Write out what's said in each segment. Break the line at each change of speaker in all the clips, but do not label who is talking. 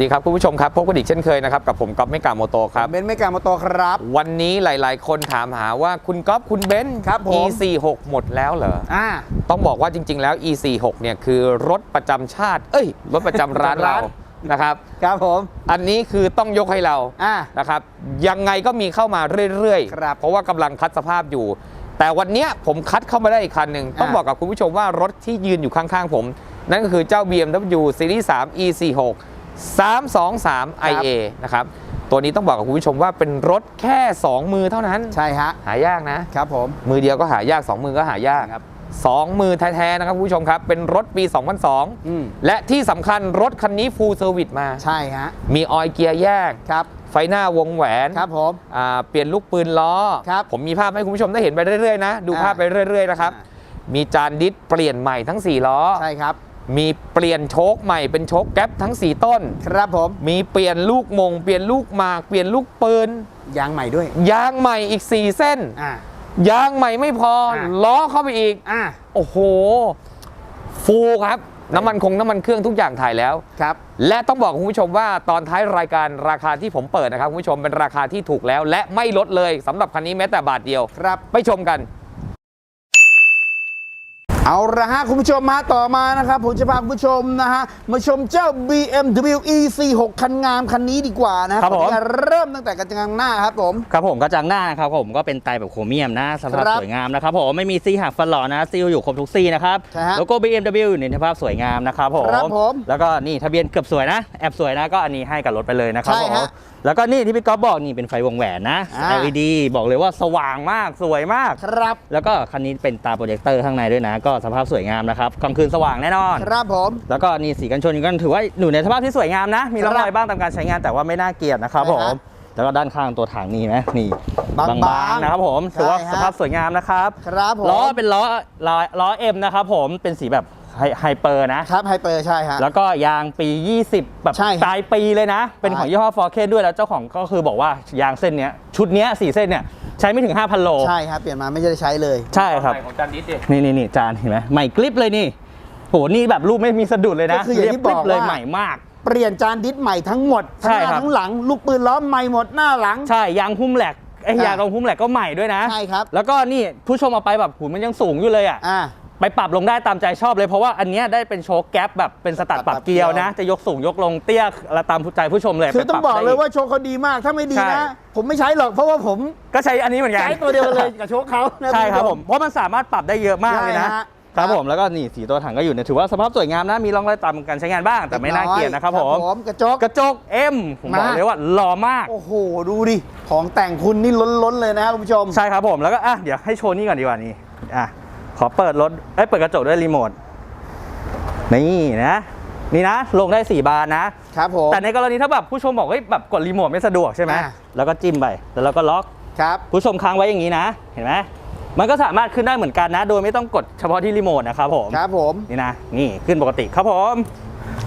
ดีครับคุณผู้ชมครับพบกันอีกเช่นเคยนะครับกับผมก๊อฟเมกาโมโตครับ
เบนซ์ไม่การมาโตครับ
วันนี้หลาย ๆ คนถามหาว่าคุณก๊อฟคุณเบนซ์
ครับผม
E46 หมดแล้วเหรอ
อ่า
ต้องบอกว่าจริง ๆ แล้ว E46 เนี่ยคือรถประจำชาติ เอ้ย รถประจำร้านเรา
ร้าน
นะครับ
ครับผม
อันนี้คือต้องยกให้เรา
อ่า
นะครับยังไงก็มีเข้ามาเรื่อย
ครับ
เพราะว่ากำลังคัดสภาพอยู่ แต่วันเนี้ยผมคัดเข้ามาได้อีกคันหนึ่งต้อง
อ่า
บอกกับคุณผู้ชมว่ารถที่ยืนอยู่ข้างๆผม นั่นก็คือเจ้า BMW Series 3 E46 323 IA นะครับ ตัวนี้ต้องบอกกับคุณผู้ชมว่าเป็นรถแค่ 2 มือเท่านั้น
ใช่ฮะ
หายากนะ
ครับผม
มือเดียวก็หายาก 2 มือก็หายาก
ครับ
สองมือแท้ๆนะครับคุณผู้ชมครับ เป็นรถปี
อืม
2002 และที่สำคัญรถคันนี้ฟูลเซอร์วิสมา
ใช่ฮะ
มีออยล์เกียร์แยก
ครับ
ไฟหน้าวงแหวน
ครับผม
อ่าเปลี่ยนลูกปืนล้อ
ครับ
ผมมีภาพให้คุณผู้ชมได้เห็นไปเรื่อยๆนะ ดู
อ่า
ภาพไปเรื่อยๆนะครับ
อ่
มีจานดิสเปลี่ยนใหม่ทั้ง 4 ล้อ
ใช่ครับ
มีเปลี่ยนโชคใหม่เป็นโชคแก๊ปทั้ง 4 ต้น
ครับผม
มีเปลี่ยนลูกมง เปลี่ยนลูกหมาก เปลี่ยนลูกปืน
ยางใหม่ด้วย
ยางใหม่อีก 4 เส้น
อ่า ยา
งใหม่ไม่พอ
อ่า
ล้อเข้าไปอีก
อ่า
โอ้โห ฟูลครับ น้ำมันคงน้ำมันเครื่องทุกอย่างถ่ายแล้ว
ครับ
และต้องบอกคุณผู้ชมว่าตอนท้ายรายการราคาที่ผมเปิดนะครับคุณผู้ชมเป็นราคาที่ถูกแล้ว และไม่ลดเลยสำหรับคันนี้แม้แต่บาทเดียว
ครับ
ไปชมกัน
เอาละฮะคุณผู้ชมมาต่อมานะครับผมจะพาคุณผู้ชมนะฮะมาชมเจ้า BMW E46 คันงามคันนี้ดีกว่านะครับ
ผม
ขออนุญาตเริ่มตั้งแต่กระจังหน้าครับผม
ครับผมกระจังหน้านะครับผมก็เป็นไตรแบบโครเมียมนะสภาพ
ครับ
สวยงามนะครับผมไม่มีซี่หักฟันหล่อนะซีลอยู่ครบทุกซี่นะครับ
ใช่ฮะ
โลโก้ BMW อยู่ในสภาพสวยงามนะครับผม
ครับผม
แล้วก็นี่ทะเบียนเกือบสวยนะแอบสวยนะก็อันนี้ให้กับรถไปเลยนะครับ
ใช่
ผม
ฮะ
แล้วก็นี่ที่พี่ก๊อฟบอกนี่เป็นไฟวงแหวนนะ
อ่า
LED บอกเลยว่าสว่างมากสวยมาก
ครับ
แล้วก็คันนี้เป็นตาโปรเจคเตอร์ข้างในด้วยนะ ก็สภาพสวยงามนะครับกลางคืนสว่างแน่นอน
ครับผม
แล้วก็นี่สีกันชนก็ถือว่าอยู่ในสภาพที่สวยงามนะ มีร่องรอยบ้างตามการใช้งานแต่ว่าไม่น่าเกลียดนะครับ
ใช่
ผ
ฮะ
มแล้วก็ด้านข้างตัวถังนี่ไหมนี่
บางๆ
ๆนะครับผมถือว่า
ใช่ฮะ
สภาพสวยงามนะครับ
ครับผม
ล้อเป็นล้อล้อล้อเอ็มนะครับผมเป็นสีแบบ ไฮไฮเปอร์นะ
ครับไฮเปอร์ใช่ฮะ
แล้วก็ยางปี 20 แบบ
ใช่ครับ
ปลายปีเลยนะ เป็นของ
ใช่
ยี่ห้อฟอร์เคนด้วยแล้วเจ้าของก็คือบอกว่ายางเส้นเนี้ยชุดเนี้ยสี่เส้นเนี่ยใช้ไม่ถึง 5,000 โล
ใช่ครับเปลี่ยนมาไม่ได้ใช้เลย
ใช่ครับ
ของจานดิสดิ
นี่นี่นี่จานเห็นไหมใหม่กริปเลยนี่โหนี่แบบรูปไม่มีสะดุดเลยนะ
ก็คืออย่างที่
เรีบ
บอก
เลย
ว่า
ใหม่มาก
เปลี่ยนจานดิสใหม่ทั้งหมดทั้ง
ใช่
หน้า
ครับ
ทั้งหลัง ลูกปืนล้อใหม่หมดหน้าหลัง
ใช่ยางหุ้มแหลกไอ้
อ่าย
ยางรองหุ้มแหลกก็ใหม่ด้วยนะ
ใช่ครับ
แล้วก็นี่ผู้ชมเอาไปแบบหูมันยังสูงอยู่เลยอะ
อ่า
ไปปรับลงได้ตามใจชอบเลยเพราะว่าอันเนี้ยได้เป็นโชว์แก๊ปแบบเป็นสตัด
ป
ป
รั
รั
บบ
เกลียวนะ
เกลียว
จะยกสูงยกลงเตี้ยและตามใจผู้ชมเลย
คือต้อง
ไปป
บอก
รับ
เลย
ได้
ว่าโชว์เขาดีมากถ้าไม่ดี
ใช่
นะ ผมไม่ใช้หรอกเพราะว่าผม
ก็ใช้อันนี้เหมือนกัน
ใช้ตัวเดียวกันเลยกับโชว์เขานะ
ใช่ครับ
ณ
ผ
ผู้
ม
ช
เพราะมันสามารถปรับได้เยอะมากเลยนะ
ใช่ฮะ
ครับผมแล้วก็นี่สีตัวถังก็อยู่ในถือว่าสภาพสวยงามนะมีร่องรอยตามการใช้งานบ้าง แต่ไม่น่าเกลียดนะครับผม
กระจก
กระจกเอ็มผมบอก
มา
เลยว่าหล่อมาก
โอ้โห ดูดิ ของแต่งคุณนี่ล้นๆเลยนะครับคุณผู้ชม
ใช่ครับผมแล้วก็อะเดี๋ยวให้โชว์นี่ก่อนดีกว่านี่อะ ขอเปิดรถเอ้ยเปิดกระจกด้วยรีโมทนี่นะนี่นะ ลงได้ 4 บานนะ
ครับผม
แต่ในกรณีถ้าแบบผู้ชมบอกเฮ้ยแบบกดรีโมทไม่สะดวกใช่ไหม
อะ
แล้วก็จิ้มไปแล้วเราก็ล็อก
ครับ
ผู้ชมค้างไว้อย่างนี้นะ เห็นไหมมันก็สามารถขึ้นได้เหมือนกันนะ โดยไม่ต้องกดเฉพาะที่รีโมทนะครับผม
ครับผม
นี่นะ นี่ขึ้นปกติครับผม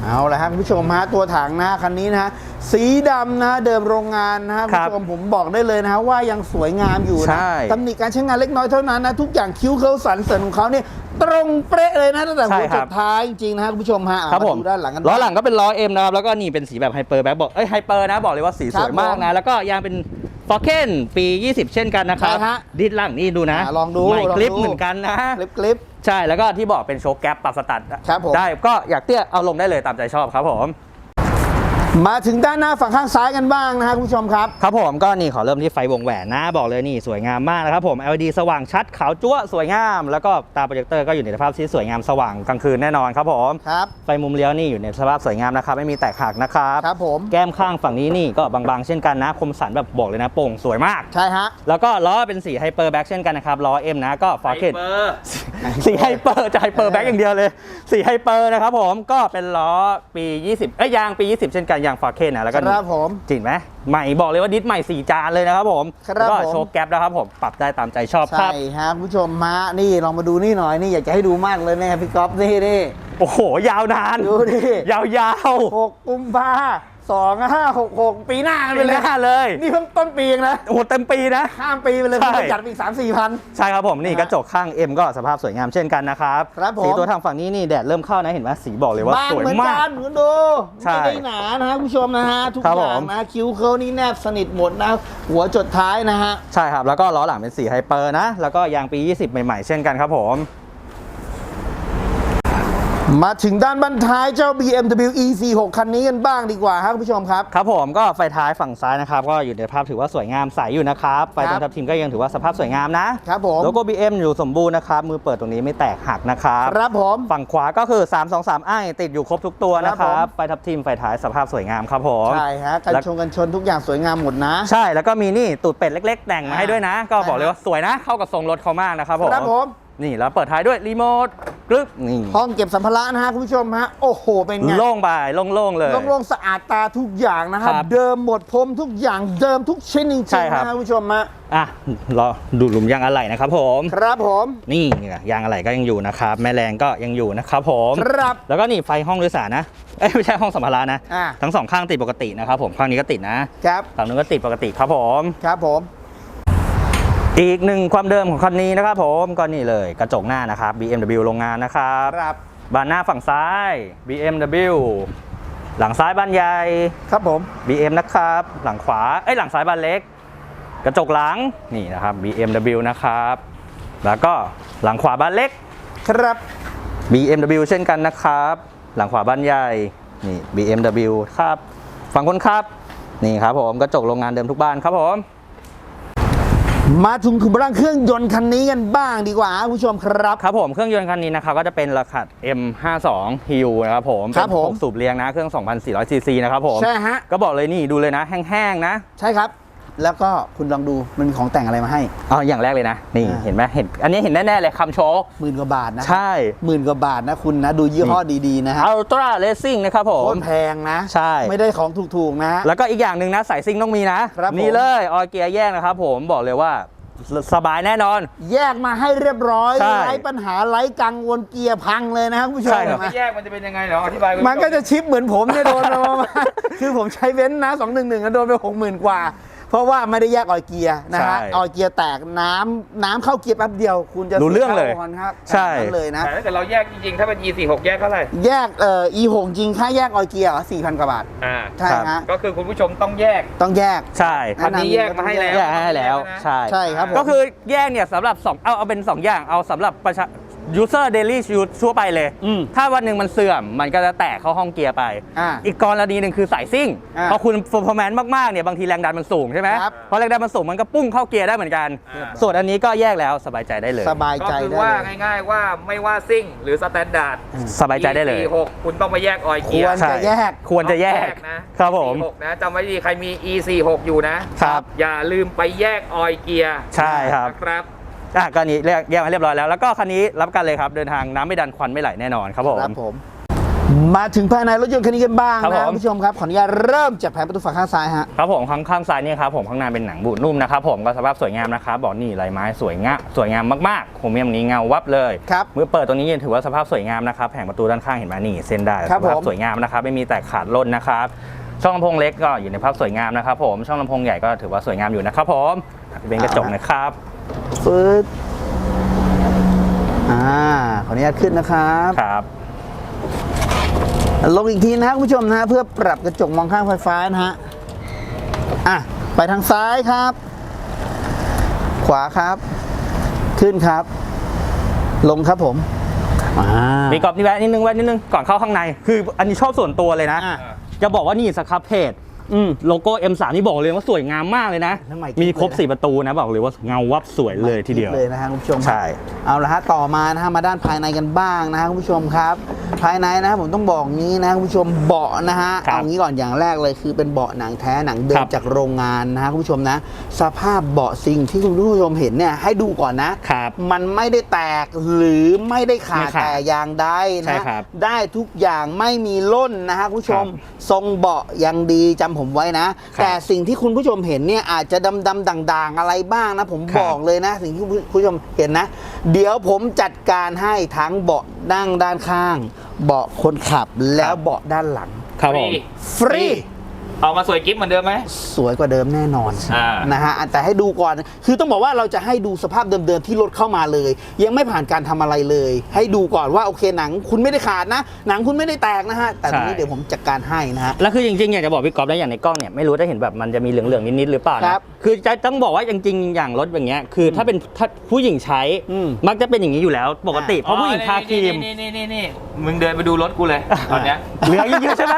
เอาละครับคุณผู้ชมฮะตัวถังนะคันนี้นะฮะสีดำนะเดิมโรงงานนะฮะคุณผู้ชมผมบอกได้เลยนะฮะว่ายังสวยงามอยู่
ใช่
นะตำหนิการใช้งานเล็กน้อยเท่านั้นนะทุกอย่างคิ้วเคิ้วสันเสริญของเขาเนี่ยตรงเป๊ะเลยนะตั้งแต่หัวจนท้ายจริงๆนะฮะคุณผู้ชมฮะอะ
ครับผมา
ดูด้านหลังกัน
ล้อหลังก็เป็นล้อเอ็มนะครับแล้วก็นี่เป็นสีแบบไฮเปอร์แบ็คบอกเอ้ยไฮเปอร์นะบอกเลยว่าสีสวยมากนะแล้วก็ยางเป็นฟอร์เคนปี 20 เช่นกันนะครับ
ใช่ฮะ
ดิสหลังนี่ดูนะ
อะลองดู
ใหม่
ลอง
คลิป
ดู
เหมือนกันนะ
คลิปคลิป
ใช่แล้วก็ที่บอกเป็นโชว์แก๊ปปรับสตัด
ครับผม
ได้ก็อยากเตี้ยเอาลงได้เลยตามใจชอบครับผม
มาถึงด้านหน้าฝั่งข้างซ้ายกันบ้างนะฮะคุณผู้ชมครับ
ครับผมก็นี่ขอเริ่มที่ไฟวงแหวนนะบอกเลยนี่สวยงามมากนะครับผม LED สว่างชัดขาวจั๊วะสวยงาม แล้วก็ตาโปรเจคเตอร์ก็อยู่ในสภาพที่สวยงามสว่างกลางคืนแน่นอนครับผม
ครับ
ไฟมุมเลี้ยวนี่อยู่ในสภาพสวยงามนะครับไม่มีแตกหักนะครับ
ครับผม
แก้มข้างฝั่งนี้นี่ก็บางๆเช่นกันนะคมสันแบบบอกเลยนะโป่งสวยมาก
ใช่ฮะ
แล้วก็ล้อเป็นสีไฮเปอร์แบ็กเช่นกันนะครับล้อ M นะก็ฟอร์เกต
เบอร์
สีไฮเปอร์จะไฮเปอร์แบ็กอย่างเดียวเลยสีไฮเปอร์นะครับผมก็เป็นล้อปี 20เอ้ยยางปี 20 เช่นกันยางฟอร์เกตนะแล้วก็
ครับผม
จริงไหมใหม่บอกเลยว่าดิสใหม่4จานเลยนะครับผม
ครับ
แล้วก็
ผม
โชว์แก๊ปนะครับผมปรับได้ตามใจชอบค
ใช่
รับ
ฮะคุณผู้ชมฮะนี่ลองมาดูนี่หน่อยนี่อยากจะให้ดูมากเลยนะครับพี่ก๊อฟนี่นี่
โอ้โหยาวนาน
ดูดิ
ยาว
หกกุมภา สองห้าหกหกปีหน้ากัน
ๆ
ไป
เป็น
เลย
หน้าเลย
นี่เพิ่งต้นปีเองนะ
โอ้โหเต็มปีนะ
ข้ามปีไปเลย
ใช่
คุณจะจัดไปอีกสามสี่พัน
ใช่ครับผมนี่
นะฮะ
กระจกข้าง M ก็สภาพสวยงามเช่นกันนะครับ
ครับผม
สีตัวทางฝั่งนี้นี่แดดเริ่มเข้านะเห็นไหมสีบอกเลยว่า
บาง
สวย
เหมือน
มา
กั
ก
นคุณดู
ใช่
ไม่ได้หนานะฮะคุณผู้ชมนะฮะ ทุก
ครับ
อ
ผ
ย่าง
ม
นะคิ้วเคิลนี่แนบสนิทหมดนะ หัวจดท้ายนะฮะ
ใช่ครับ แล้วก็ล้อหลังเป็นสีไฮเปอร์นะ แล้วก็ยางปี 20 ใหม่ๆ เช่นกันครับผม
มาถึงด้านบันท้ายเจ้า BMW E46 คันนี้กันบ้างดีกว่าครับคุณผู้ชมครับ
ครับผมก็ไฟท้ายฝั่งซ้ายนะครับ ก็อยู่ในภาพถือว่าสวยงามใสอยู่นะครับ ไฟตรงทับทิมก็ยังถือว่าสภาพสวยงามนะครับ
ผม
โลโก้ BM อยู่สมบูรณ์นะครับ มือเปิดตรงนี้ไม่แตกหักนะครับ
ครับผม
ฝั่งขวาก็คือ 323ไอ้ติดอยู่ครบทุกตัวนะค
ครั
รั
บบผม
ไฟทับทิมไฟท้ายสภาพสวยงามครับผม
ใช่ฮะกัน
แล้ว
ชงกันชนทุกอย่างสวยงามหมดนะ
ใช่แล้วก็มีนี่ตูดเป็ดเล็ก ๆ แต่งมาให้ด้วยนะ ก็บอกเลย
ใช่
ว่าสวยนะเข้ากับทรงรถเขามากนะครับผม
ครับผม
นี่แล้วเปิดท้ายด้วยรีโมทกรึ๊บนี่
ห้องเก็บสัมภาระนะฮะคุณผู้ชมฮะโอ้โหเป็นไง
โล่งไปโล่งๆเลย
โล่งๆสะอาดตาทุกอย่างนะครับ
ครับ
เดิมหมดพรมทุกอย่างเดิมทุกชิ้นจริง
ใช่
ๆ
ครับ
นะฮะคุณผู้ชมฮะ
อะรอดูหลุมยางอะไหล่นะครับผม
ครับผม
นี่ยางอะไหล่ก็ยังอยู่นะครับ แม่แรงก็ยังอยู่นะครับผม
ครับ
แล้วก็นี่ไฟห้องโดยสารนะเอ้ยไม่ใช่ห้องสัมภาระนะ
อ่า
ทั้งสองข้างติดปกตินะครับผมข้างนี้ก็ติดนะครับฝั่งนู้นก็ติดปกติครับผม
ครับผม
อีกหนึ่งความเดิมของคันนี้นะครับผมก็นี่เลยกระจกหน้านะครับ BMW โรงงานนะครับ
ครับ
บานหน้าฝั่งซ้าย BMW หลังซ้ายบานใหญ่
ครับผม
BM นะครับ หลังขวาเอ้ยหลังซ้ายบานเล็ก กระจกหลังนี่นะครับ BMW นะครับ แล้วก็หลังขวาบานเล็ก
ครับ
BMW เช่นกันนะครับ หลังขวาบานใหญ่นี่ BMW ครับ ฝั่งคนขับ นี่ครับผมกระจกโรงงานเดิมทุกบ้านครับผม
มาถึงขุมพลังเครื่องยนต์คันนี้กันบ้างดีกว่าครับคุณผู้ชมครับ
ครับผมเครื่องยนต์คันนี้นะครับก็จะเป็นราคา M52 HU นะครับผม
ครับ
เป็น
ผม
หกสูบเรียงนะเครื่อง 2,400ซีซีนะครับผม
ใช่ฮะ
ก็บอกเลยนี่ดูเลยนะแห้งๆนะ
ใช่ครับ แล้วก็คุณลองดูมันมีของแต่งอะไรมาให้
เอาอย่างแรกเลยนะ นี่
อ่า
เห็นไหมเห็น อันนี้เห็นแน่ๆเลยคำโชว์
หมื่นกว่าบาทนะ
ใช่
หมื่นกว่าบาทนะคุณนะ ดูยี่ห้อดีๆนะฮะ
Ultra Racing นะครับผ
โค
ม
ตรแพงนะ
ใช่
ไม่ได้ของถูกๆนะ
แล้วก็อีกอย่างหนึ่งนะสายซิ่งต้องมีนะครับ
ผม
นี่เลยออยเกียร์แยกนะครับผมบอกเลยว่าสสบายแน่นอน
แยกมาให้เรียบร้อย
ใช่
ไร้ปัญหาไร้กังวลเกียร์พังเลยนะครับคุณผู้ชม
ใช่ครับ
นะ
แยกมันจะเป็นยังไงเหรออธิบายคุณผู้ช
มันก็จะชิปเหมือนผมเนี่ยโดนไปประมาณคือผมใช้เว้นนะ2 1 1โดนไปหกหมื่นกว่า เพราะว่าไม่ได้แยกออยเกียร์นะฮะ
ใช่
ออยเกียร์แตกน้ำน้ำเข้าเกียร์แป๊บเดียวคุณจะ
รู้เรื่องเลย
สีค่าโนครับ
ใช่
แบบนั้นเลยนะ
แต่ถ้าเกิดเราแยกจริงๆ ถ้าเป็น E46 แยกเท่าไหร่
แยกเอ่อ E6 จริงค่าแยกออยเกียร์สี่พันกว่าบาท
อ่า
ใช่ฮะ
ก็คือคุณผู้ชมต้องแยก
ต้องแยก
ใช่
คันนี้แยกมาให้แล้ว
แยกให้แล้วใช่
ใช่ครับผม
ก็คือแยกเนี่ยสำหรับสองเอาเอาเป็น2อย่างเอาสำหรับประชา user daily use ทั่วไปเลย
อืม
ถ้าวันหนึ่งมันเสื่อมมันก็จะแตกเข้าห้องเกียร์ไป
อ่า
อีกกรณีหนึ่งคือสายซิ่ง
อ่า
พอคุณ performance มากๆเนี่ยบางทีแรงดันมันสูงใช่ไหม
ครับ
พอแรงดันมันสูงมันก็ปุ้งเข้าเกียร์ได้เหมือนกัน
อ่า
ส่วนอันนี้ก็แยกแล้วสบายใจได้เลย
สบาย
ก็
ใจ
คือ
ได้
ว่า
เลย
ง่ายๆว่าไม่ว่าซิ่งหรือสแตนดาร์ด
สบายใจได้เลย
E46 คุณต้องไปแยกออย
ค
เกียว
ร
ร์
จะแยก
ควรจะแยก
นะครับ
ผม
E46 นะจำไว้ดีใครมี E46 อยู่นะ
ครับ
อย่าลืมไปแยกออยเกียร์
ใช่ครับ
นะครับ
อะก็อันนี้แยกแยกมาเรียบร้อยแล้ว แล้วก็คันนี้รับประกันเลยครับ เดินทางน้ำไม่ดันควันไม่ไหลแน่นอนครับผม
ครับผม มาถึงภายในรถยนต์คันนี้กันบ้าง
ครับ
นะ
ผม
คุณผู้ชมครับขออนุญาตเริ่มจากแผงประตูฝั่งข้างซ้ายฮะ
ครับผมข้างข้างซ้ายเนี่ยครับผมข้างในเป็นหนังบูดนุ่มนะครับผมก็สภาพสวยงามนะครับบอกนี่ลายไม้สวยงามสวยงามมากๆโครเมียมนี้เงาวับเลย
ครับ
เมื่อเปิดตัวนี้ยังถือว่าสภาพสวยงามนะครับแผงประตูด้านข้างเห็นไหมนี่เส้นได้
ครับ
สภาพ
ผม
สวยงามนะครับไม่มีแตกขาดล่นนะครับช่องลำโพงเล็กก็อยู่ในภาพสวยงามนะครับผมช่องลำโพงใหญ่ก็ถือว่าสวยงามอยู่นะครับผมเป็นกระจกนะครับ
ฟึดอ่า ขออนุญาตขึ้นนะครับ
ครับ
ลงอีกทีนะครับคุณผู้ชมนะฮะเพื่อปรับกระจกมองข้างไฟฟ้านะฮะ อะ ไปทางซ้ายครับ ขวาครับ ขึ้นครับ ลงครับผมอ่า
มีกรอบนี่แวะนิดนึงแวะนิดนึงก่อนเข้าข้างใน คืออันนี้ชอบส่วนตัวเลยนะ
อะ
จะบอกว่านี่สครับเพจ
อืม
โลโก้ M3 นี่บอกเลยว่าสวยงามมากเลยนะ
แล้วใหม่
มีครบ
เลยนะ
4ประตูนะบอกเลยว่าเงาวับสวยเลยทีเดียว
เลยนะฮะคุณผู้ชม
ใช่
เอาละฮะต่อมานะฮะมาด้านภายในกันบ้างนะฮะคุณผู้ชมครับ ภายในนะฮะผมต้องบอกงี้นะคุณผู้ชมเบาะนะฮะ
ครับ
เอางี้ก่อนอย่างแรกเลยคือเป็นเบาะหนังแท้หนังเดิ
ครั
ม
บ
จากโรงงานนะฮะคุณผู้ชมนะ สภาพเบาะสิ่งที่คุณผู้ชมเห็นเนี่ยให้ดูก่อนนะ
ครับ
มันไม่ได้แตกหรือไม่ได้ขา
ไม่
ด
ขาด
แต่อย่างใด
ใช่
นะ ครับได้ทุกอย่างไม่มีล่นนะฮะคุณผู้ชม
ครับ
ทรงเบาะยังดีจำผมไว้นะ
ครับ
แต่สิ่งที่คุณผู้ชมเห็นเนี่ยอาจจะดำดำๆด่างๆ อะไรบ้างนะ ผม
ครับ
บอกเลยนะ สิ่งที่คุณผู้ชมเห็นนะ เดี๋ยวผมจัดการให้ทั้งเบาะนั่งด้านข้าง เบาะคนขับแล้วเบาะด้านหลัง
ครับผม
ฟรี
ออกมาสวยกิ๊บเหมือนเดิมไหม
สวยกว่าเดิมแน่นอน
อ่า
นะฮะแต่ให้ดูก่อน คือต้องบอกว่าเราจะให้ดูสภาพเดิมๆที่รถเข้ามาเลย ยังไม่ผ่านการทำอะไรเลย ให้ดูก่อนว่าโอเคหนังคุณไม่ได้ขาดนะ หนังคุณไม่ได้แตกนะฮะ แต่ตรงนี้
ใช่
เดี๋ยวผมจัดการให้นะฮะ
แล้วคือจริงๆอยากจะบอกพี่ก๊อฟได้อย่างในกล้องเนี่ยไม่รู้ได้เห็นแบบมันจะมีเหลืองๆนิดๆหรือเปล่า
ค
นะ
รับ
คือจะต้องบอกว่าจริงๆอย่างรถอย่างเงี้ยคือถ้าเป็นถ้าผู้หญิงใช้
อืม
มักจะเป็นอย่างนี้อยู่แล้วปกติเพราะผู้หญิงทาครีม
นี่นี่นี่นี่มึงเดินไปดูรถกูเลยตอนเนี้ย
เหลืองเยอะๆใช่ไหม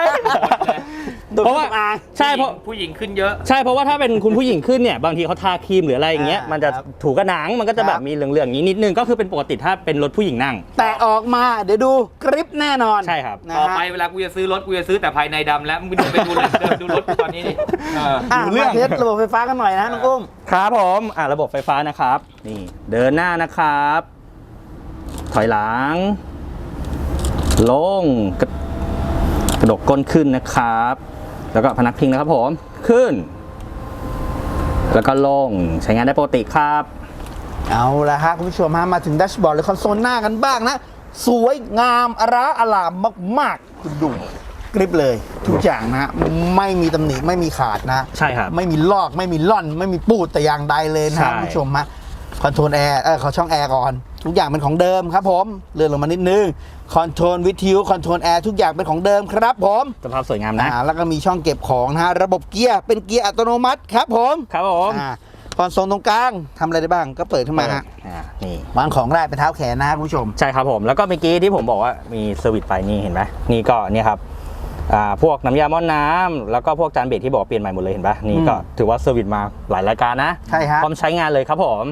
โดน
เพราะว่า
เครื่องสำอาง
ใช่เพราะ
ผู้หญิงขึ้นเยอะ
ใช่เพราะว่าถ้าเป็นคุณผู้หญิงขึ้นเนี่ยบางทีเขาทาครีมหรืออะไรอย่างเงี้ย
อ่า
มันจะ
ครับ
ถูกระหนังมันก็จะ
ค
แบ
รั
บ บมีเหลืองๆอย่างนี้นิดนึงก็คือเป็นปกติถ้าเป็นรถผู้หญิงนั่ง
แต่ออกมาเดี๋ยวดูกริปแน่นอน
ใช่ครับ
นะ
ต่อ
ฮะ
ไปเวลากูจะซื้อรถกูจะซื้อแต่ภายในดำแล้วมึงเดินไปดูเลยเดินไปดูรถกูตอนนี้ดิเออ
อะ
ดูเรื่อ
มางเทสระบบไฟฟ้ากันหน่อยนะน้องอุ้ม
ครับผมอะระบบไฟฟ้านะครับ นี่ เดินหน้านะครับ ถอยหลัง ลงกระกระดกก้นขึ้นนะครับ แล้วก็พนักพิงนะครับผม ขึ้น แล้วก็ลง ใช้งานได้ปกติครับ
เอาละฮะคุณผู้ชมฮะมาถึงแดชบอร์ดหรือคอนโซลหน้ากันบ้างนะ สวยงามอร่าอลามมาก ๆ คุณดูกริปเลย ทุกอย่างนะฮะไม่มีตำหนิไม่มีขาดนะ
ใช่ครับ
ไม่มีลอกไม่มีล่อน ไม่มีปูดแต่อย่างใดเลยนะ
ใช่
ฮะคุณผู้ชมฮะคอนโทรลแอร์เออขอช่องแอร์ก่อน ทุกอย่างเป็นของเดิมครับผม เลื่อนลงมานิดนึง คอนโทรลวิทยุคอนโทรลแอร์ทุกอย่างเป็นของเดิมครับผม
สภาพสวยงามนะ
อ่าแล้วก็มีช่องเก็บของนะฮะระบบเกียร์เป็นเกียร์อัตโนมัติครับผม
ครับผม
อ่าคอนโซลตรงกลางทำอะไรได้บ้างก็เปิดขึ้นมาฮะ
อ่านี่
วางของได้เป็นเท้าแขนนะฮะคุณผู้ชม
ใช่ครับผม แล้วก็เมื่อกี้ที่ผมบอกว่ามีเซอร์วิสไปนี่เห็นไหมนี่ก็เนี่ยครับอ่าพวกน้ำยาหม้อนน้ำแล้วก็พวกจานเบรกที่บอกว่าเปลี่ยนใหม่หมดเลยเห็นปะนี่ก็
อืม
ถือว่าเซอร์วิสมาหลายรายการนะ
ใช่ฮะ
พร้อมใช้งานเลยครับผม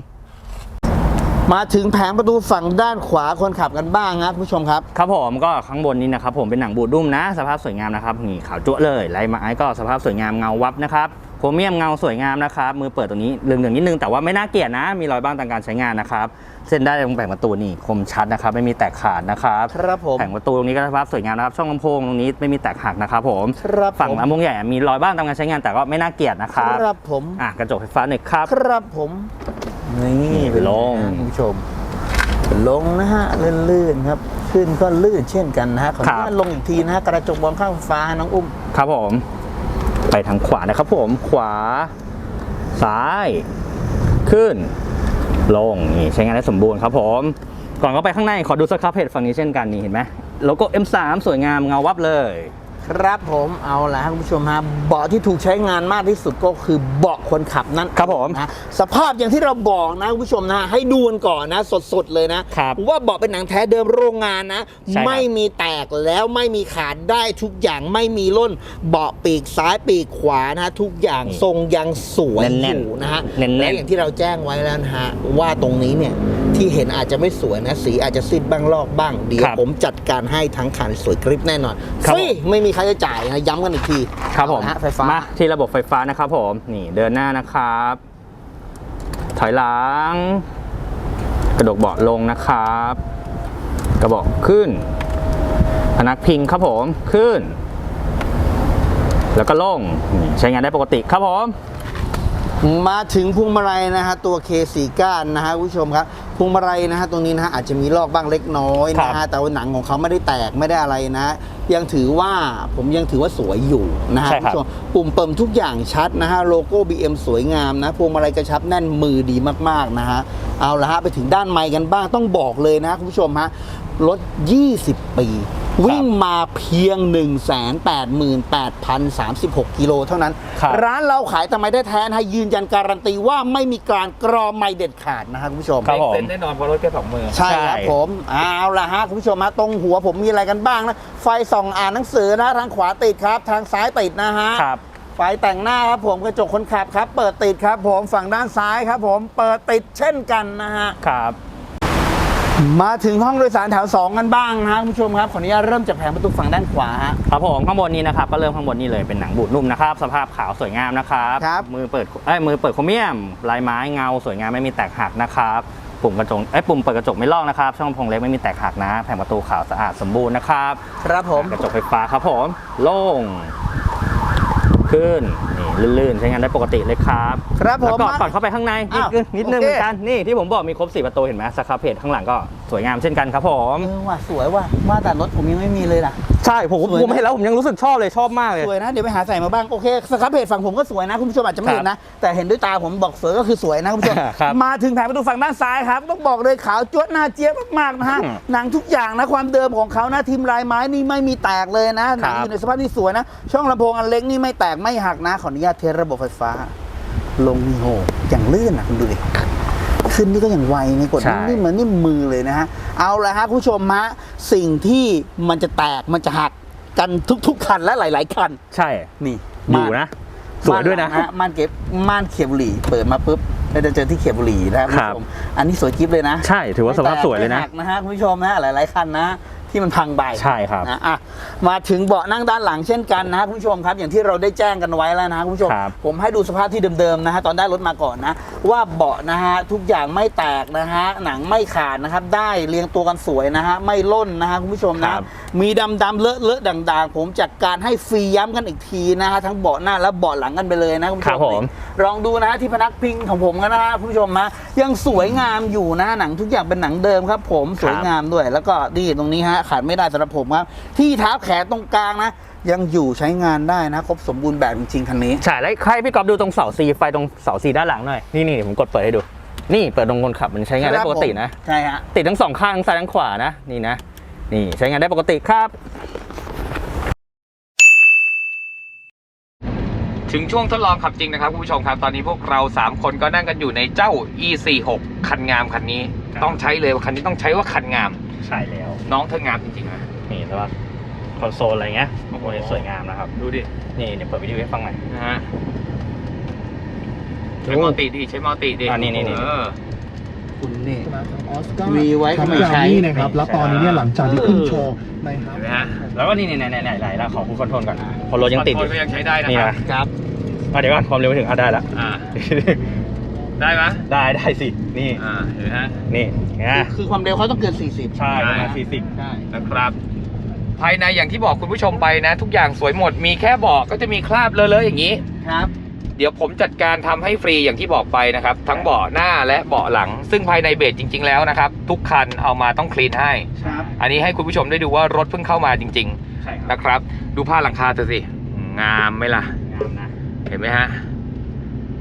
มาถึงแผงประตูฝั่งด้านขวาคนขับกันบ้างนะคุณผู้ชมครับ
ครับผมก็ข้างบนนี้นะครับผมเป็นหนังบูดดุ้มนะ สภาพสวยงามนะครับนี่ขาวจั๊วะเลยลายไม้ก็สภาพสวยงามเงาวับนะครับโครเมียมเงาสวยงามนะครับมือเปิดตรงนี้เหลืองๆนิดนึงแต่ว่าไม่น่าเกลียดนะ มีรอยบ้างตามการใช้งานนะครับเส้นได้ตรงแผงประตูนี่คมชัดนะครับไม่มีแตกขาดนะครับ
ครับผม
แผงประตูตรงนี้ก็สภาพสวยงามนะครับช่องลำโพงตรงนี้ไม่มีแตกหักนะครับผม
ครับ
ฝั่ง
ผม
ลำโพงใหญ่มีรอยบ้างตามการใช้งานแต่ก็ไม่น่าเกลียดนะครับ
ครับผม
อะกระจกไฟฟ้าหน่อยครับ
ครับผม นี่
ลง
นะคุณผู้ชม ลงนะฮะลื่นๆครับ ขึ้นก็ลื่นเช่นกันนะฮะขออนุญาตลงอีกทีนะฮะกระจกมองข้างฟ้าน้องอุ้ม
ครับผม ไปทางขวานะครับผมขวา ซ้าย ขึ้น ลงนี่ใช้งานได้สมบูรณ์ครับผม ก่อนเข้าไปข้างในขอดูสครับเพจฝั่งนี้เช่นกันนี่เห็นไหมโลโก้ M3 สวยงามเงาวับเลย
ครับผมเอาละครับคุณผู้ชมฮะเบาะที่ถูกใช้งานมากที่สุดก็คือเบาะคนขับนั่น
ครับผม
นะสภาพอย่างที่เราบอกนะคุณผู้ชมนะให้ดูกันก่อนนะ สดๆเลยนะครับว่าเบาะเป็นหนังแท้เดิมโรงงานนะ
ใช่ครับ
ไม่มีแตกแล้วไม่มีขาดได้ทุกอย่างไม่มีล่นเบาะปีกซ้ายปีกขวานะทุกอย่างทรงยังสวยอ
แน่นๆ
ยู่นะฮะ
แน่นๆ
และอย่างที่เราแจ้งไว้แล้วนะฮะว่าตรงนี้เนี่ย ที่เห็นอาจจะไม่สวยนะ สีอาจจะซีดบ้างลอกบ้างเดี๋ยว
ครับ
ผมจัดการให้ทั้งคันสวยกริปแน่นอน
ครับ
ฟรีไม่มีค่าใช้จ่ายนะย้ำกันอีกที
ครับผม
เอาละฮะไฟฟ้า
มาที่ระบบไฟฟ้านะครับผมนี่เดินหน้านะครับ ถอยหลัง กระดกเบาะลงนะครับ กระบอกขึ้นพนักพิงครับผมขึ้น แล้วก็ลงนี่ใช้งานได้ปกติครับผม
มาถึงพวงมาลัยนะฮะตัว K4 ก้านนะฮะคุณผู้ชมครับ พวงมาลัยนะฮะตรงนี้นะฮะอาจจะมีลอกบ้างเล็กน้อยนะ
ครั
ฮะ
บ
แต่ว่าหนังของเขาไม่ได้แตกไม่ได้อะไรนะ ยังถือว่าผมยังถือว่าสวยอยู่นะฮะ
ใช่
คุณ
ครับ
ผู้ชมปุ่มเปิมทุกอย่างชัดนะฮะโลโก้ BM สวยงามนะพวงมาลัยกระชับแน่นมือดีมากๆนะฮะเอาละฮะไปถึงด้านไมค์กันบ้างต้องบอกเลยนะฮะคุณผู้ชมฮะ รถ 20 ปี วิ่งมาเพียง 1 8 8 0 3 6 กิโลเท่านั้น
ครับ
ร้านเราขายทำไมได้แท้นะฮะยืนยันการันตีว่าไม่มีการกรอไม่เด็ดขาดนะฮะคุณผู้ชม
ครับผม
เซ็นแน่นอนเพราะรถแค่สองมือ
ใช่ครับ
ใช่
ผมเอาละฮะคุณผู้ชมฮะตรงหัวผมมีอะไรกันบ้างนะไฟส่องอ่านหนังสือนะทางขวาติดครับ ทางซ้ายติดนะฮะ
ครับ
ไฟแต่งหน้าครับผมกระจกคนขับครับ เปิดติดครับ ผมฝั่งด้านซ้ายครับ ผมเปิดติดเช่นกันนะฮะ
ครับ
มาถึงห้องโดยสารแถว2กันบ้างนะฮะคุณผู้ชมครับขออนุญาตเริ่มจากแผงประตูฝั่งด้านขวาฮะ
ครับผมข้างบนนี้นะครับก็เริ่มข้างบนนี้เลยเป็นหนังบูดนุ่มนะครับสภาพขาวสวยงามนะครับ
ครับ
มือเปิดเอ้ยมือเปิดโครเมียม ลายไม้เงา สวยงามไม่มีแตกหักนะครับปุ่มกระจกเอ้ยปุ่มเปิดกระจกไม่ลอกนะครับช่องลำโพงเล็กไม่มีแตกหักนะ แผงประตูขาวสะอาดสมบูรณ์นะครับ
ครับผม
กระจกไฟฟ้าครับผม โล่ง ขึ้นนี่ ลื่นๆ ใช้งานได้ปกติเลยครับ
ครับผม
แล้วก็ก่อนเข้าไปข้างในนิด
อ้าว
นึงนิดนึง
โอเค
เหมือนกันนี่ที่ผมบอกมีครบสี่ประตูเห็นไหมสครับเพจข้างหลังก็สวยงามเช่นกันครับผม
เออว่ะสวยว่ะว่าแต่รถผมยังไม่มีเลยล่ะ
ใช่ผม
สวยนะ
ผมเห็นแล้วผมยังรู้สึกชอบเลยชอบมากเลย
สวยนะ เดี๋ยวไปหาใส่มาบ้าง โอเคสครับเพจฝั่งผมก็สวยนะ คุณผู้ชมอาจจะไม่เห็นนะ แต่เห็นด้วยตาผมบอกสวยก็คือสวยนะ คุณผู้ชม
ครับ
มาถึงแผงประตูฝั่งด้านซ้ายครับ ต้องบอกเลยขาวจ้วดหน้าเจี๊ยบมากๆนะฮะ
อืม
หนังทุกอย่างนะ ความเดิมของเขานะทีมลายไม้นี่ไม่มีแตกเลยนะ หนัง
ครับ
อยู่ในสภาพที่สวยนะ ช่องลำโพงอันเล็กนี่ไม่แตกไม่หักนะ ขออนุญาตเทสระบบไฟฟ้า ลงนี่โหอย่างลื่นนะคุณดูดิ ขึ้นนี่ก็อย่างไวในกด
ใช่
นี่เหมือนนี่มมือเลยนะฮะ เอาละฮะคุณผู้ชมฮะสิ่งที่มันจะแตกมันจะหักกันทุก ๆ คันและหลาย ๆ คัน
ใช่
นี่
อยู่นะสวยด้วยนะ
ม่าหลังม่านเก็บม่านเขียบบุหรี่เปิดมาปุ๊บเราจะเจอที่เขียบบุหรี่นะครับคุณ
ครับ
ผู้ชมอันนี้สวยจิ๊บเลยนะ
ใช่ถือว่าสภาพสวยเลยนะ
ไม่แตกไม่หักนะฮะคุณผู้ชมนะหลาย ๆ คันนะ ที่มันพังไป
ใช่ครับ
นะอะมาถึงเบาะนั่งด้านหลังเช่นกันนะฮะคุณผู้ชมครับ อย่างที่เราได้แจ้งกันไว้แล้วนะฮะคุณผู้ชม
ครับ
ผมให้ดูสภาพที่เดิมๆนะฮะตอนได้รถมาก่อนนะ ว่าเบาะนะฮะทุกอย่างไม่แตกนะฮะหนังไม่ขาดนะครับ ได้เรียงตัวกันสวยนะฮะไม่ล่นนะฮะคุณผู้ชม
ค
นะ
รับ
มีดำดำๆเลอะเลอะด่างๆ ผมจัดการให้ฟรีย้ำกันอีกทีนะฮะทั้งเบาะหน้าและเบาะหลังกันไปเลยนะคุณผู้ช
ครับ
ม
ผม
ลองดูนะฮะที่พนักพิงของผมกันนะฮะคุณผู้ชมนะยังสวยงามอยู่นะหนังทุกอย่างเป็นหนังเดิมครับ ผมสวยงามด้วย แล้วก็ดีตรงนี้ฮะขาดไม่ได้สำหรับผมครับ ที่เท้าแขนตรงกลางนะ ยังอยู่ใช้งานได้นะ ครบสมบูรณ์แบบจริงๆคันนี้
ใช่แล้วให้พี่กอฟดูตรงเสาซีไฟตรงเสาซีด้านหลังหน่อย นี่นี่ผมกดเปิดให้ดู นี่เปิดตรงคนขับมันใช้งานได้ปกตินะ
ใช่ฮะ
ติดทั้งสองข้างทั้งซ้ายทั้งขวานะ นี่นะ นี่ใช้งานได้ปกติครับ
ถึงช่วงทดลองขับจริงนะครับคุณผู้ชมครับ ตอนนี้พวกเรา 3 คนก็นั่งกันอยู่ในเจ้า E46 คันงามคันนี้
ครับ
ต้องใช้เลยว่าคันนี้ต้องใช้ว่าคันงาม
ใช่แล้ว
น้องเธองามจริงๆนะ
นี่แต่ว่าคอนโซลอะไรเงี้ยโอ้โหสวยงามนะครับ
ดูดิ
นี่เดี๋ยวเปิดวิดีโอให้ฟังหน่อย
นะฮะใช้มัลติดิใช้มัลติดิ
อ่านี่นี่นี่
เออ
คุณนี่
สมาของออสการ์
มีไว้ก็ไม่ใช้
นี่นะครับ แล้วตอนนี้เนี่ยหลังจากที่ขึ้นโชว์นะครับ
เห็นไหมฮะ
แล้วก็นี่นี่ไหนไหนไหนแล้วขอคุณคอนโทรลก่อนเพอรถยังติดอ
คอน
ยู่
โทรลก็ยังใช้ได้นะ
นี่
ครั
นะ
บ
ครับ
อะเดี๋ยวก่อนความเร็วไม่ถึงอะได้ละ
อ่า ได้ไหม
ได้ได้สิ นี่
อ่าเห็นไหมฮะ
นี่ไง
คือความเร็วเขาต้องเกิน 40
ใช่ประมาณ
ใช่
สี่สิบ
ใช่
นะครับ ภายในอย่างที่บอกคุณผู้ชมไปนะ ทุกอย่างสวยหมดมีแค่เบาะก็จะมีคราบเลอะๆอย่างนี้
ครับ
เดี๋ยวผมจัดการทำให้ฟรีอย่างที่บอกไปนะครับ ทั้งเบาะหน้าและเบาะหลัง ซึ่งภายในเบสจริง ๆแล้วนะครับ ทุกคันเอามาต้องคลีนให้
ครับ
อันนี้ให้คุณผู้ชมได้ดูว่ารถเพิ่งเข้ามาจริง
ใช่ค
ๆ
รับ
นะครับ ดูผ้าหลังคาเธอสิ งามไหมล่ะ
งามนะ
เห็นไหมฮะ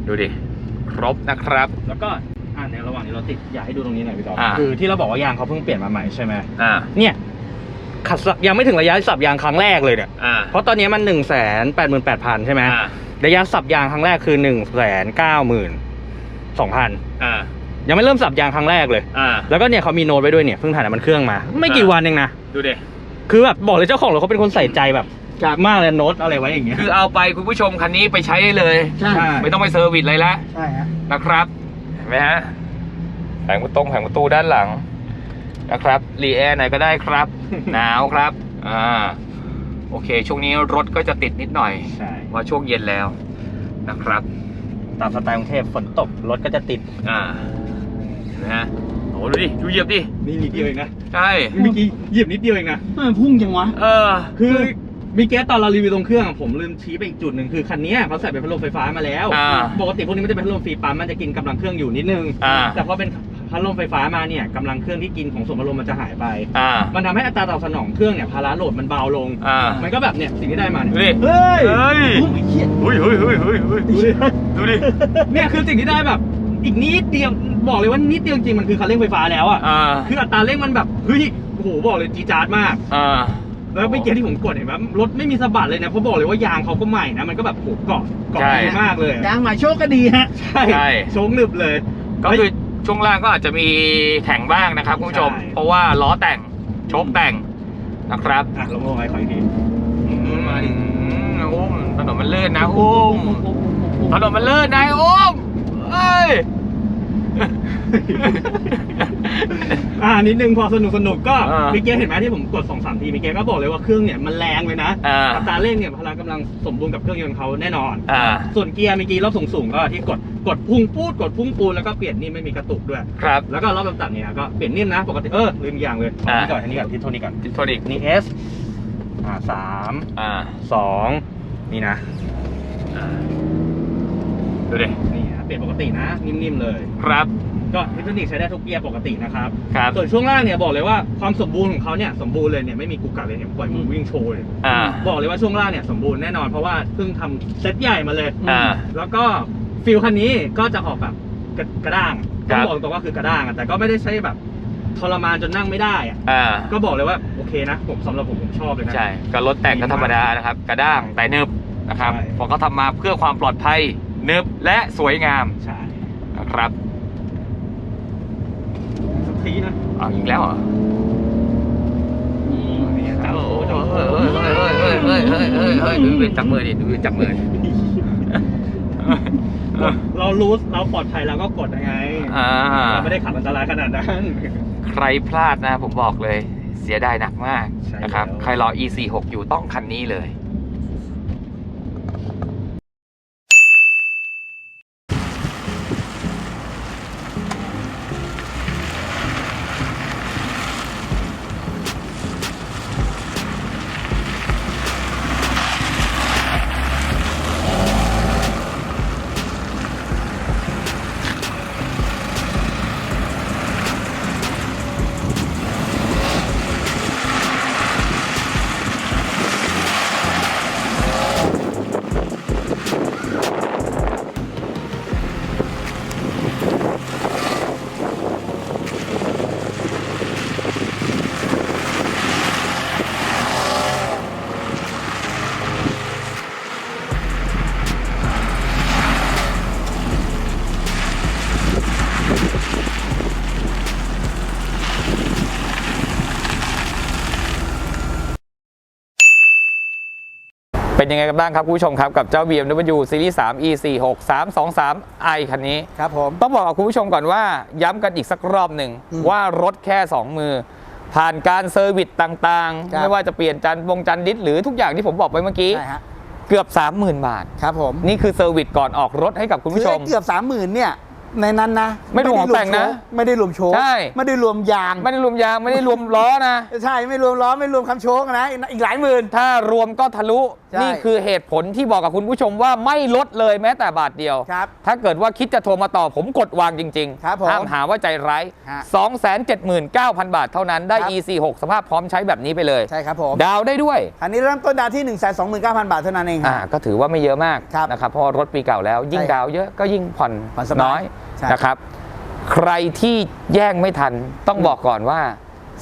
ดูดิ ครบนะครับ
แล้วก็อ่าในระหว่างนี้เราติดอยากให้ดูตรงนี้หน่อยพี่ต๊อบ
อ่า
คือที่เราบอกว่ายางเขาเพิ่งเปลี่ยนมาใหม่ใช่ไหม
อ่า
เนี่ยขัดสับยังไม่ถึงระยะสับยางครั้งแรกเลยเนี่ย
อ่า
เพราะตอนนี้มันหนึ่งแสนแปดหมื่นแปดพันใช่ไหม
อ่า
ระยะสับยางครั้งแรกคือหนึ่งแสนเก้าหมื่นสองพัน
อ่า
ยังไม่เริ่มสับยางครั้งแรกเลย
อ่า
แล้วก็เนี่ยเขามีโน้ตไว้ด้วยเนี่ยเพิ่งถ่ายน้ำมันเครื่องมา ไม่กี่
อ่า
วันเองนะ
ดูดิ
คือแบบบอกเลยเจ้าของรถเขาเป็นคนใส่ใจแบบ
ครับ
มากเลยโน้ตอะไรไว้อย่างเงี้ย
คือเอาไปคุณผู้ชมคันนี้ไปใช้ได้เลย
ใช่
ไม่ต้องไปเซอร์วิสอะไรแล้ว
ใช่ฮะ
นะครับเห็นไหมฮะแผงประตูแผงประตูด้านหลังนะครับรีแอร์ไหนก็ได้ครับ หนาวครับอ่าโอเค ช่วงนี้รถก็จะติดนิดหน่อย
ใช่
ว่าช่วงเย็นแล้วนะครับ
ตามสไตล์กรุงเทพฝนตกรถก็จะติด
อ่าเห็นไหมฮะโอ้ดูดิดูเหยียบดิ
นี่นิดเดียวเองนะ
ใช่
เมื่อกี้เหยียบนิดเดียวเองนะ
มันพุ่งจังวะ
เออ
คือ มีแก๊สตอนเรารีวิวตรงเครื่องอะผมลืมชี้ไปอีกจุดหนึ่งคือคันเนี้ยเขาใส่เป็นพัดลมไฟฟ้ามาแล้ว
อ่า
ปกติพวกนี้มันจะเป็นพัดลมฟรีปั๊มมันจะกินกำลังเครื่องอยู่นิดนึง
อ่า
แต่พอเป็นพัดลมไฟฟ้ามาเนี่ยกำลังเครื่องที่กินของส่วนพัดลมมันจะหายไป
อ่า
มันทำให้อัตราตอบสนองเครื่องเนี่ยภาระโหลดมันเบาลง
อ่า
มันก็แบบเนี่ยสิ่งที่ได้มา
ดู
เนี่ย
ดิ
เฮ้ย
เฮ้ย
พุ่งไอ้เหี้ย
เฮ้ยเฮ้ยเฮ้ยเฮ้ยเฮ้ยดูดิ
เนี่ยคือสิ่งที่ได้แบบ อีกนิดเดียวบอกเลยว่านิดเดียวจริงๆมันคือคันเร่งไฟฟ้าแล้วอะ
อ่า
คืออัตราเร่งมันแบบเฮ้ยโอ้โหบอกเลยจีดจาร์ดมาก
อ่า
แล้วเมื่อกี้ที่ผมกดเห็นไหมรถไม่มีสะบัดเลยนะเพราะบอกเลยว่ายางเขาก็ใหม่นะมันก็แบบโหเกาะเกาะ
ใช่
ดีมากเลย
ยางใหม่โชคก็ดีฮะ
ใช่
ใช่
โชงหนึบเลย
ก็คือช่วงล่างก็อาจจะมีแข็งบ้างนะครับคุณผู้ชม
ใช่
เพราะว่าล้อแต่งโชคแต่งนะครับ
อะลงลงไปขออีกที
มาดิอุ้มถนนมันลื่นนะอุ้มถนนมันลื่นนะอุ้มเอ้ย
อ่านิดนึงพอสนุกสนุกก็
อ่า
เมื่อกี้เห็นไหมที่ผมกดสองสามทีเมื่อกี้ก็บอกเลยว่าเครื่องเนี่ยมันแรงเลยนะ
อ่า
อัตราเร่งเนี่ยพลังกำลังสมบูรณ์กับเครื่องยนต์เขาแน่นอน
อ่า
ส่วนเกียร์เมื่อกี้รอบสูงๆก็ที่กดกดพุ่งปูดกดพุ่งปูนแล้วก็เปลี่ยนนี่ไม่มีกระตุกด้วย
ครับ
แล้วก็รอบต่ำๆเนี่ยก็เปลี่ยนนิ่มนะ ปกติเออลืมอย่างเลย
อ่า
อันนี้ก่อนอันนี้ก่อนที่โทษนี้ก่อน
ทิโทนิก
นี่ S อ่าสาม
อ่า
สองนี่นะ
อ่าดูดิ
นี่นะเปลี่ยนปกตินะนิ่มๆเลย
ครับ
ก็เทคนิคใช้ได้ทุกเกียร์ปกตินะครับ
ครับ
ส่วนช่วงล่างเนี่ยบอกเลยว่าความสมบูรณ์ของเขาเนี่ยสมบูรณ์เลยเนี่ยไม่มีกุกกักเลยเนี่ยปล่อยมือวิ่งโชว์เลย
อ่า
บอกเลยว่าช่วงล่างเนี่ยสมบูรณ์แน่นอนเพราะว่าเพิ่งทำเซตใหญ่มาเลย
อ่า
แล้วก็ฟิลคันนี้ก็จะออกแบบกระกระด้าง
ครั
ต้อบงบอกตรงว่าคือกระด้างอะแต่ก็ไม่ได้ใช้แบบทรมานจนนั่งไม่ได้อะ
อ่า
ก็บอกเลยว่าโอเคนะ ผมสำหรับผมผมชอบเลยนะ
ใช่ ก็รถแต่งก็ธรรมดานะครับ กระด้างแต่เนิบนะครับ
ใช่
เพอเขาทำมาเพื่อความปลอดภัยเนิบและสวยงาม
ใช่
นะครับ
สักทีนะ
เอาอีกแล้วเหรอ
นี่จับ
โอ้
โอ้
โห
โห
เฮ้ยเฮ้ยเฮ้ยเฮ้ยเฮ้ยเฮ้ยเฮ้ยดูเป็นจับมือดิดูเป็นจับมือดิ
เรารู้เราปลอดภัยเราก็กดยังไง
อ่า
เราไม่ได้ขับอันตรายขนาดนั้น
ใครพลาดนะผมบอกเลย เสียดายหนักมาก
ใช่
นะครับ
แล้ว
ใครรอ E46 อยู่ต้องคันนี้เลย เป็นยังไงกันบ้างครับคุณผู้ชมครับ กับเจ้า BMW Series 3 E46 323i คันนี้
ครับผม
ต้องบอกกับคุณผู้ชมก่อนว่าย้ำกันอีกสักรอบหนึ่ง
อืม
ว่ารถแค่ 2 มือ ผ่านการเซอร์วิสต่าง
ครั
ๆ
บ
ไม่ว่าจะเปลี่ยนจันวงจันดิสหรือทุกอย่างที่ผมบอกไปเมื่อกี้
ใช่ฮะ
เกือบ 30,000 บาท
ครับผม
นี่คือเซอร์วิสก่อนออกรถให้กับคุณผู้ชม
อไอ้เกือบสามหมื่นเนี่ย ในนั้นนะ
ไม่รวมของแต่งนะ
ไม่ได้รวมโชว์
ใช่
ไม่ได้รวมยาง
ไม่ได้รวมยางไม่ได้รวมล้อนะ
ใช่ไม่รวมล้อไม่รวมคำโชกนะอีกหลายหมื่น
ถ้ารวมก็ทะลุ
ใช่
นี่คือเหตุผลที่บอกกับคุณผู้ชมว่าไม่ลดเลยแม้แต่บาทเดียว
ครับ
ถ้าเกิดว่าคิดจะโทรมาต่อผมกดวางจริง
ครับผม
ห้ามหาว่าใจร้าย
ฮะ
279,000 บาทเท่านั้นได้
ครับ
E46 สภาพพร้อมใช้แบบนี้ไปเลย
ใช่ครับผม
ดาวน์ได้ด้วย
อันนี้เริ่มต้นดาวที่ 1 2 9 0 0 0 บาทเท่านั้นเองค
อ่า
รับ
ก็ถือว่าไม่เยอะมาก
ครับ
นะครับเพราะว่ารถปีเก่าแล้วยิ่ง
ใช่
ดาวน์เยอะก็ยิ่งผ่อน
ผ่อนสบาย
น้อย
ใช่
นะครับ ใครที่แย่งไม่ทันต้องบอกก่อนว่า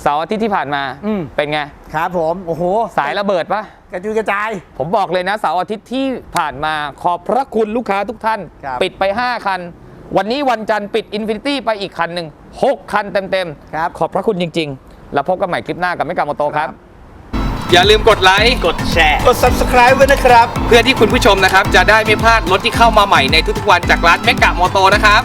เสาร์อาทิตย์ที่ผ่านมา
อืม
เป็นไง
ครับผมโอ้โห
สายระเบิดปะ
กระจุยกระจาย
ผมบอกเลยนะเสาร์อาทิตย์ที่ผ่านมาขอบพระคุณลูกค้าทุกท่าน
ครับ
ปิดไป 5 คัน วันนี้วันจันทร์ปิดอินฟินิตี้ไปอีกคันหนึ่ง6 คันเต็ม
ครับ
ๆขอบพระคุณจริง ๆ แล้วพบกันใหม่คลิปหน้ากับไม่กาโมโตครับ
ครับ
อย่าลืมกดไลค์กด
แชร์
กด subscribe ไว้นะครับ
เพื่อที่คุณผู้ชมนะครับ จะได้ไม่พลาดรถที่เข้ามาใหม่ในทุกๆวันจากร้านเมกะโมโตนะครับ